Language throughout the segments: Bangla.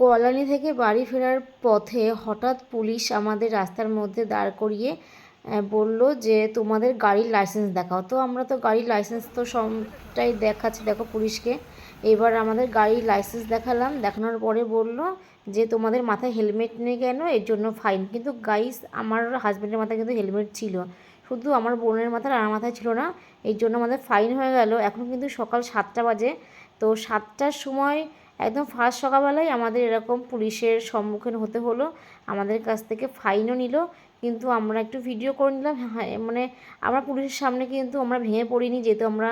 কল্যাণী থেকে বাড়ি ফেরার পথে হঠাৎ পুলিশ আমাদের রাস্তার মধ্যে দাঁড় করিয়ে বলল যে, তোমাদের গাড়ির লাইসেন্স দেখাও। তো আমরা তো গাড়ির লাইসেন্স তো সবটাই দেখাচ্ছি, দেখো পুলিশকে। এবার আমাদের গাড়ির লাইসেন্স দেখালাম, দেখানোর পরে বলল যে, তোমাদের মাথায় হেলমেট নেই কেন? এর জন্য ফাইন কিন্তু গাইস আমার হাজব্যান্ডের মাথায় কিন্তু হেলমেট ছিল। শুধু আমার বোনের মাথায় আর মাথায় ছিল না, এর জন্য আমাদের ফাইন হয়ে গেল। এখন কিন্তু সকাল সাতটা বাজে। তো সাতটার সময় একদম ফার্স্ট সকালবেলায় আমাদের এরকম পুলিশের সম্মুখীন হতে হলো। আমাদের কাছ থেকে ফাইনও নিল। কিন্তু আমরা একটু ভিডিও করে নিলাম। হ্যাঁ মানে আমরা পুলিশের সামনে কিন্তু আমরা ভেঙে পড়িনি। যেহেতু আমরা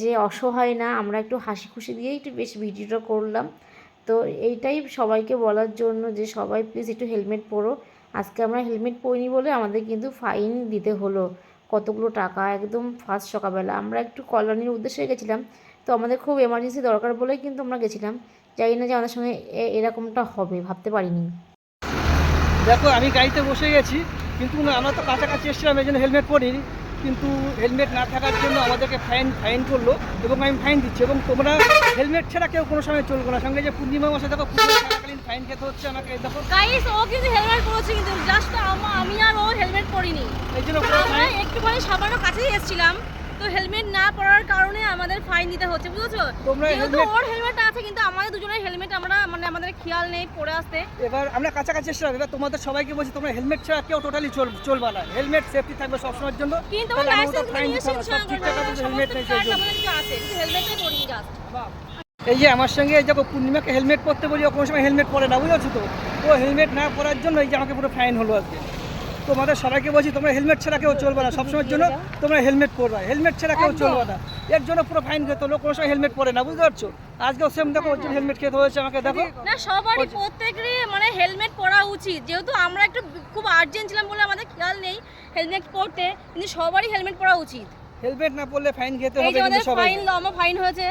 যে অসহায় না, আমরা একটু হাসি খুশি দিয়েই একটু বেশ ভিডিওটা করলাম। তো এইটাই সবাইকে বলার জন্য যে সবাই প্লিজ একটু হেলমেট পরো। আজকে আমরা হেলমেট পরিনি বলে আমাদের কিন্তু ফাইন দিতে হলো। কতগুলো টাকা? একদম ফার্স্ট সকালবেলা। আমরা একটু কল্যাণীর উদ্দেশ্যে গেছিলাম। তো আমাদের খুব এমার্জেন্সি দরকার বলেই কিন্তু আমরা গেছিলাম। জানি না যে আমাদের সঙ্গে এ- এরকমটা হবে ভাবতে পারিনি। দেখো আমি গাড়িতে বসে গেছি কিন্তু আমরা তো কাছাকাছি এসেছিলাম এই জন্য হেলমেট পরিনি। কিন্তু হেলমেট না থাকার জন্য আমাদেরকে ফাইন ফাইন করল এবং আমি ফাইন দিচ্ছি এবং তোমরা হেলমেট ছাড়া কেউ কোনো সময় চলবো না। সঙ্গে যে পূর্ণিমা মাসে দেখো পূর্ণিমা থাকাকালীন ফাইন খেতে হচ্ছে আমাকে দেখো। গাইস ও কিন্তু হেলমেট পরেছে কিন্তু জাস্ট আমি আর ও হেলমেট পরিনি। এই জন্য আমরা একটুখানি সামান্য কাছেই এসেছিলাম। তো হেলমেট না পরার কারণে আমাদের ফাইন দিতে হচ্ছে বুঝেছ? তোমরা যেহেতু ওর হেলমেট আছে কিন্তু আমাদের দুজনের হেলমেট আমরা মানে আমাদের খেয়াল নেই পরে আসতে। এবার আমরা কাছাকাছি এসেছিলাম এবার তোমাদের সবাইকে বলছি তোমরা হেলমেট ছাড়া কেউ টোটালি চল চলবা না। হেলমেট সেফটি থাকবে সবসময়ের জন্য। কিন্তু তাহলে আমার লাইসেন্স ফাইন দিতে হবে সব ঠিকঠাক আছে হেলমেট নেই সেই জন্য। আমাদের আছে কিন্তু হেলমেটই পরিনি জাস্ট এই যে আমার সঙ্গে এই দেখো পূর্ণিমাকে হেলমেট পরতে বলি ও কোনো সময় হেলমেট পরে না বুঝেছ তো? ও হেলমেট না পরার জন্য এই যে আমাকে পুরো ফাইন হলো আজকে। তোমাদের সবাইকে বলছি তোমরা হেলমেট ছাড়া কেউ চলবে না। সবসময়ের জন্য তোমরা হেলমেট পরবা। হেলমেট ছাড়া কেউ চলবে না। এর জন্য পুরো ফাইন খেতে হলো কোনো সময় হেলমেট পরে না বুঝতে পারছ? আজকেও সেম দেখো ওর জন্য হেলমেট খেতে হয়েছে আমাকে দেখো। না সবারই প্রত্যেকেরই মানে হেলমেট পরা উচিত। যেহেতু আমরা একটু খুব আর্জেন্ট ছিলাম বলে আমাদের খেয়াল নেই হেলমেট পরতে কিন্তু সবারই হেলমেট পরা উচিত। হেলমেট না পরলে ফাইন খেতে হবে কিন্তু সবাই ফাইন লম্বা ফাইন হয়েছে।